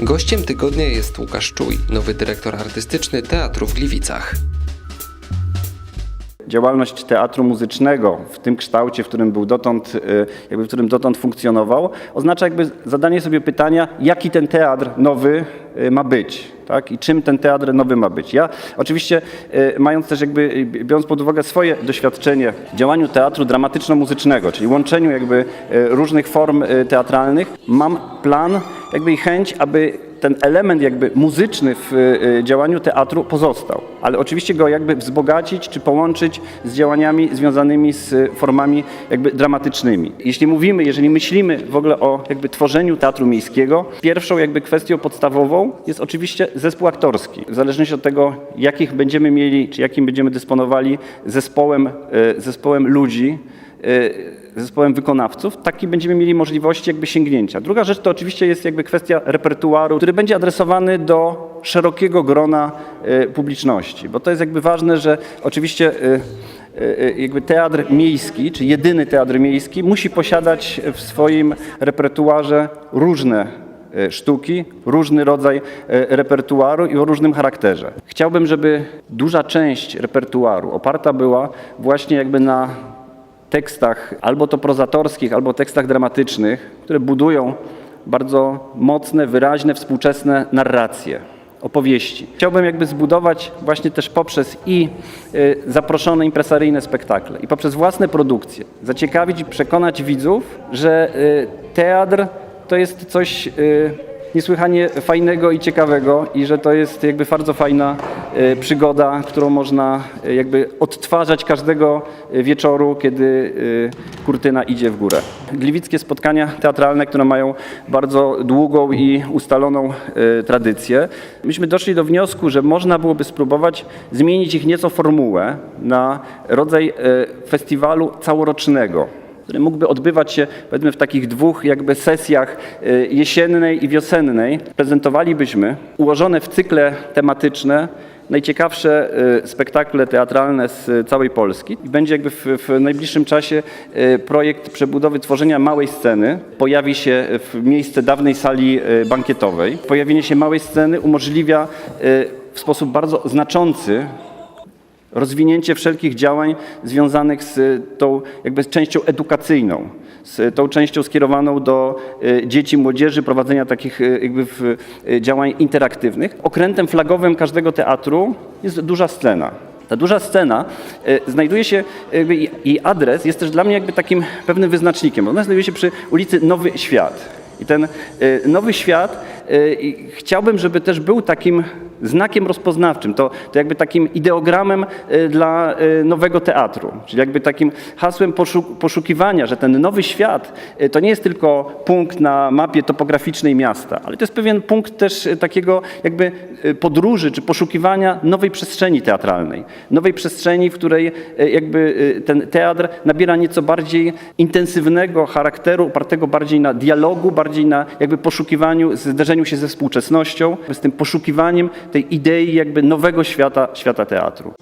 Gościem tygodnia jest Łukasz Czuj, nowy dyrektor artystyczny Teatru w Gliwicach. działalność teatru muzycznego w tym kształcie, w którym był dotąd, y, jakby w którym dotąd funkcjonował, oznacza jakby zadanie sobie pytania, jaki ten teatr nowy ma być. Tak? I czym ten teatr nowy ma być? Ja oczywiście, y, mając też jakby, y, biorąc pod uwagę swoje doświadczenie w działaniu teatru dramatyczno-muzycznego, czyli łączeniu jakby y, różnych form y, teatralnych, mam plan jakby i chęć, aby ten element jakby muzyczny w y, działaniu teatru pozostał, ale oczywiście go jakby wzbogacić czy połączyć z działaniami związanymi z y, formami jakby dramatycznymi. Jeśli mówimy, jeżeli myślimy w ogóle o jakby tworzeniu teatru miejskiego, pierwszą jakby kwestią podstawową jest oczywiście zespół aktorski. W zależności od tego, jakich będziemy mieli, czy jakim będziemy dysponowali zespołem, y, zespołem ludzi, y, zespołem wykonawców, taki będziemy mieli możliwości jakby sięgnięcia. Druga rzecz to oczywiście jest jakby kwestia repertuaru, który będzie adresowany do szerokiego grona y, publiczności, bo to jest jakby ważne, że oczywiście jakby teatr miejski, czy jedyny teatr miejski musi posiadać w swoim repertuarze różne sztuki, różny rodzaj y, repertuaru i o różnym charakterze. Chciałbym, żeby duża część repertuaru oparta była właśnie jakby na tekstach albo to prozatorskich, albo tekstach dramatycznych, które budują bardzo mocne, wyraźne, współczesne narracje, opowieści. Chciałbym jakby zbudować właśnie też poprzez i y, zaproszone impresaryjne spektakle, i poprzez własne produkcje, zaciekawić i przekonać widzów, że teatr to jest coś y, niesłychanie fajnego i ciekawego i że to jest jakby bardzo fajna e, przygoda, którą można e, jakby odtwarzać każdego wieczoru, kiedy kurtyna idzie w górę. Gliwickie spotkania teatralne, które mają bardzo długą i ustaloną tradycję. Myśmy doszli do wniosku, że można byłoby spróbować zmienić ich nieco formułę na rodzaj festiwalu całorocznego który mógłby odbywać się powiedzmy w takich dwóch jakby sesjach y, jesiennej i wiosennej. Prezentowalibyśmy ułożone w cykle tematyczne najciekawsze y, spektakle teatralne z całej Polski. Będzie jakby w, w najbliższym czasie y, projekt przebudowy tworzenia małej sceny. Pojawi się w miejsce dawnej sali bankietowej. Pojawienie się małej sceny umożliwia w sposób bardzo znaczący rozwinięcie wszelkich działań związanych z tą jakby częścią edukacyjną, z tą częścią skierowaną do e, dzieci, młodzieży, prowadzenia takich e, jakby e, działań interaktywnych. Okrętem flagowym każdego teatru jest duża scena. Ta duża scena znajduje się, jej- adres jest też dla mnie jakby takim pewnym wyznacznikiem. Ona znajduje się przy ulicy Nowy Świat. I ten nowy świat chciałbym, żeby też był takim znakiem rozpoznawczym, to, to jakby takim ideogramem e, dla e, nowego teatru, czyli jakby takim hasłem poszu- poszukiwania, że ten nowy świat to nie jest tylko punkt na mapie topograficznej miasta, ale to jest pewien punkt też takiego jakby podróży czy poszukiwania nowej przestrzeni teatralnej, nowej przestrzeni, w której jakby ten teatr nabiera nieco bardziej intensywnego charakteru, opartego bardziej na dialogu, bardziej na jakby poszukiwaniu, zderzeniu się ze współczesnością, z tym poszukiwaniem tej idei jakby nowego świata, świata teatru.